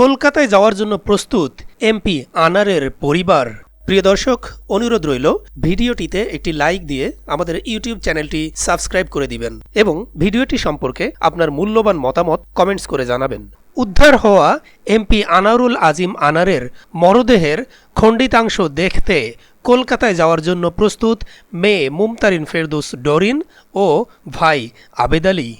কলকাতায় যাওয়ার জন্য প্রস্তুত এমপি আনারের পরিবার। প্রিয় দর্শক, অনুরোধ রইল, ভিডিওটিতে একটি লাইক দিয়ে আমাদের ইউটিউব চ্যানেলটি সাবস্ক্রাইব করে দিবেন এবং ভিডিওটি সম্পর্কে আপনার মূল্যবান মতামত কমেন্টস করে জানাবেন। উদ্ধার হওয়া এমপি আনারুল আজিম আনারের মরদেহের খণ্ডিতাংশ দেখতে কলকাতায় যাওয়ার জন্য প্রস্তুত মেয়ে মুমতারিন ফেরদৌস ডরিন ও ভাই আবেদ আলী।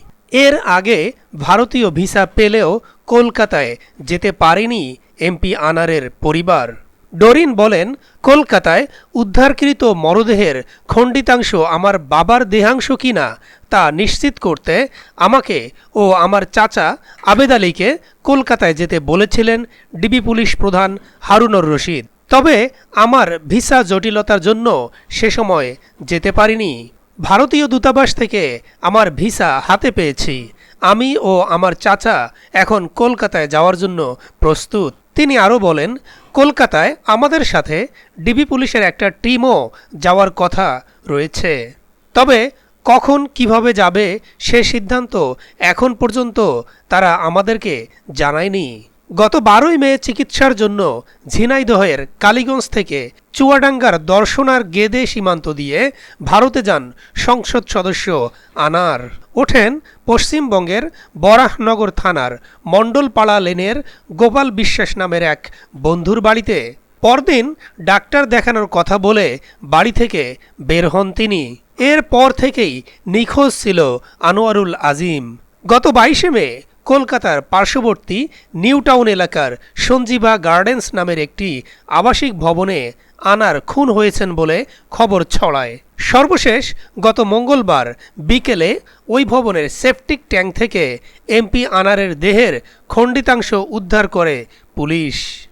এর আগে ভারতীয় ভিসা পেলেও কলকাতায় যেতে পারেনি এমপি আনারের পরিবার। ডরিন বলেন, কলকাতায় উদ্ধারকৃত মরদেহের খণ্ডিতাংশ আমার বাবার দেহাংশ কিনা তা নিশ্চিত করতে আমাকে ও আমার চাচা আবেদ আলীকে কলকাতায় যেতে বলেছিলেন ডিবি পুলিশ প্রধান হারুনর রশিদ। তবে আমার ভিসা জটিলতার জন্য সে সময় যেতে পারিনি। ভারতীয় দূতাবাস থেকে আমার ভিসা হাতে পেয়েছি। আমি ও আমার চাচা এখন কলকাতায় যাওয়ার জন্য প্রস্তুত। তিনি আরও বলেন, কলকাতায় আমাদের সাথে ডিবি পুলিশের একটা টিমও যাওয়ার কথা রয়েছে। তবে কখন কীভাবে যাবে সে সিদ্ধান্ত এখন পর্যন্ত তারা আমাদেরকে জানায়নি। গত বারোই মে চিকিৎসার জন্য ঝিনাইদহের কালীগঞ্জ থেকে চুয়াডাঙ্গার দর্শনার গেদে সীমান্ত দিয়ে ভারতে যান সংসদ সদস্য আনার। ওঠেন পশ্চিমবঙ্গের বরাহনগর থানার মণ্ডলপাড়া লেনের গোপাল বিশ্বাস নামের এক বন্ধুর বাড়িতে। পরদিন ডাক্তার দেখানোর কথা বলে বাড়ি থেকে বের হন তিনি। এরপর থেকেই নিখোঁজ ছিল আনোয়ারুল আজিম। গত বাইশে মে কলকাতার পার্শ্ববর্তী নিউটাউন এলাকার সঞ্জীবা গার্ডেন্স নামের একটি আবাসিক ভবনে আনার খুন হয়েছেন বলে খবর ছড়ায়। সর্বশেষ, গত মঙ্গলবার বিকেলে ওই ভবনের সেপটিক ট্যাঙ্ক থেকে এমপি আনারের দেহের খণ্ডিতাংশ উদ্ধার করে পুলিশ।